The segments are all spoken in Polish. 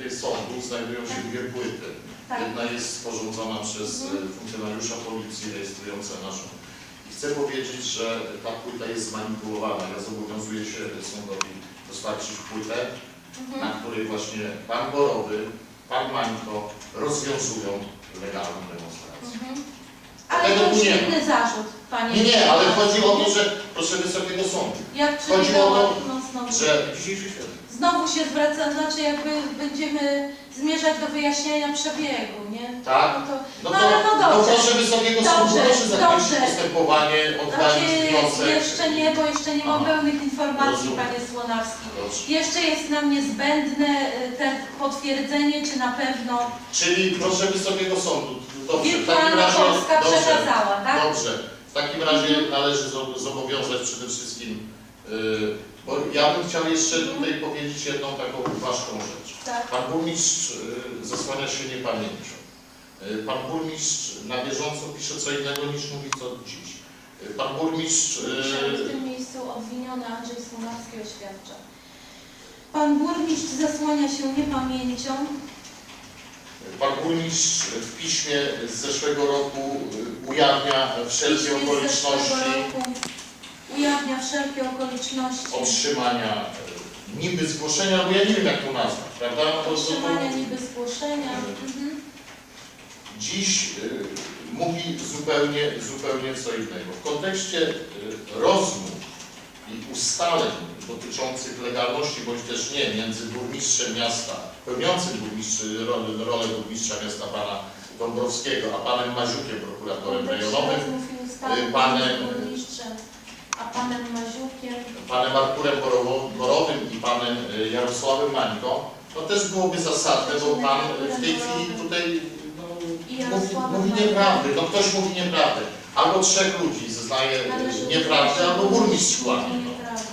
tej sądu znajdują się dwie płyty. Tak. Jedna jest sporządzona przez e, Mhm. funkcjonariusza policji rejestrująca naszą. I chcę powiedzieć, że ta płyta jest zmanipulowana. Ja zobowiązuję się sądowi dostarczyć płytę, na Mhm. której właśnie pan Borowy, pan Mańko rozwiązują legalną demonstrację. Mhm. Ale to już ma. inny zarzut, panie. Nie, nie, ale chodzi o to, że proszę Wysokiego Sądu, Jak chodzi o to, no znowu. że dzisiejszy świat Znowu się zwraca, znaczy jakby będziemy zmierzać do wyjaśnienia przebiegu, nie? Tak? No to, No no, to, ale no no dobrze. proszę Wysokiego Sądu, Dobrze, proszę zakończyć dobrze. postępowanie, oddalić Znaczy, wniosek. jeszcze nie, bo jeszcze nie mam Aha. pełnych informacji, Rozumiem. panie Słonawski. Dobrze. Jeszcze jest nam niezbędne y, te potwierdzenie, czy na pewno Czyli proszę Wysokiego Sądu, dobrze, w takim Wirtualna razie, Polska dobrze, przekazała, tak? dobrze, w takim razie należy zo- zobowiązać przede wszystkim, yy, bo ja bym chciał jeszcze tutaj powiedzieć jedną taką ważką rzecz. Tak. Pan burmistrz y, zasłania się niepamięcią. Y, Pan burmistrz na bieżąco pisze co innego niż mówi co dziś. Y, Pan burmistrz w y, tym miejscu obwiniony Andrzej Słonawski oświadcza. Pan burmistrz zasłania się niepamięcią. Pan burmistrz w piśmie z zeszłego roku y, ujawnia wszelkie Piśmie z zeszłego okoliczności roku Ujawnia wszelkie okoliczności otrzymania y, niby zgłoszenia, bo ja nie wiem jak to nazwać, prawda? No to- to- to- otrzymania niby zgłoszenia. Mhm. Dziś y, mówi zupełnie, zupełnie co innego. W kontekście y, rozmów i ustaleń dotyczących legalności, bądź też nie, między burmistrzem miasta, pełniącym burmistrzy, rolę, rolę burmistrza miasta pana Dąbrowskiego, a panem Maziukiem, prokuratorem rejonowym, y, panem- a panem Maziukiem. panem Arturem Borowym i panem y, Jarosławem Mańko, to też byłoby zasadne, bo pan w tej chwili tutaj no, mówi, mówi Mańko. nieprawdy, no ktoś mówi nieprawdę. Albo trzech ludzi zeznaje y, nieprawdę, albo burmistrz kłamie. No. nieprawdę.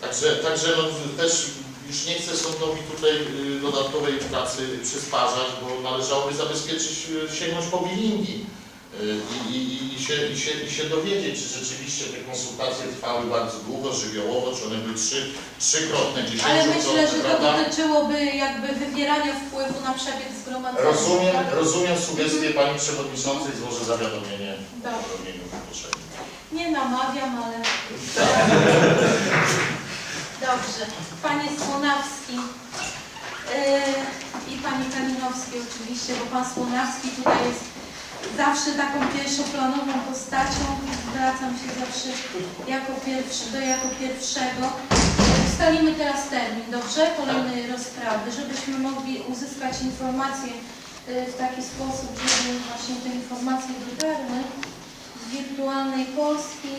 Także, także no, też już nie chcę sądowi tutaj y, dodatkowej pracy przysparzać, bo należałoby zabezpieczyć, y, sięgnąć po bilingi y, i, i, i, się, i, się, i się dowiedzieć, czy rzeczywiście te konsultacje trwały bardzo długo, żywiołowo, czy one były trzy, trzykrotne, Ale dziesięciokrotne, myślę, że to prawda? dotyczyłoby jakby wywierania wpływu na przebieg zgromadzenia. Rozumiem, tak? rozumiem sugestię Pani Przewodniczącej, złożę zawiadomienie Dobrze. wykroczenia. Nie namawiam, ale... Dobrze. Panie Słonawski yy, i Pani Kalinowski oczywiście, bo Pan Słonawski tutaj jest zawsze taką pierwszoplanową postacią. Zwracam się zawsze jako pierwszy, do jako pierwszego. Ustalimy teraz termin, dobrze? Kolejnej rozprawy, żebyśmy mogli uzyskać informacje yy, w taki sposób, żeby właśnie te informacje dotarły z wirtualnej Polski.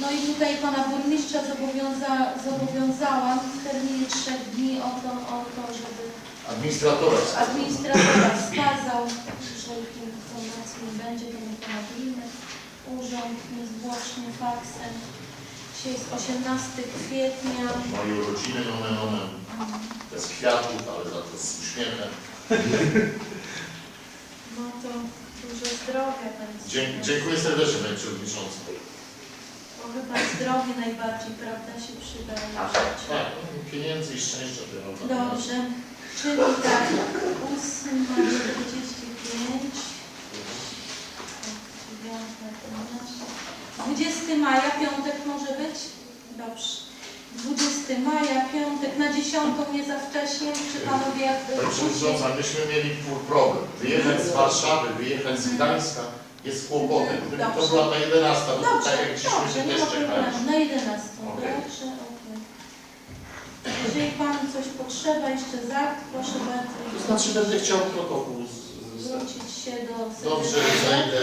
No i tutaj pana burmistrza zobowiąza, zobowiązałam w terminie trzech dni o to, o to, żeby Administratora. administratora wskazał, jeżeli tej informacji nie będzie, to my ponowimy. Urząd niezwłocznie faksem. Dzisiaj jest 18 kwietnia. Moje urodziny, nomen omen, bez kwiatów, ale za to z uśmiechem. No to dużo zdrowia będzie. Dzie- Dziękuję serdecznie Pani Przewodnicząca. Bo chyba zdrowie najbardziej, prawda, się przydaje. w Tak, życiu. tak, no, pieniędzy i szczęścia mam. Dobrze, czyli tak, 8 maja 45, 20 maja, piątek może być? Dobrze. 20 maja, piątek, na 10 nie za wcześnie, czy panowie jakby... Pani Przewodnicząca, myśmy mieli problem. Wyjechać z Warszawy, wyjechać z Gdańska jest kłopotem. Gdyby to Dobrze. była ta 11, to Dobrze, tak jak dobrze, się nie też ma problemu, czekaliśmy. na 11, Okej. dobrze, okej. Jeżeli panu coś potrzeba, jeszcze za, proszę bardzo. To znaczy będę chciał protokół z, z, zwrócić się do Dobrze, sekretarza. znajdę.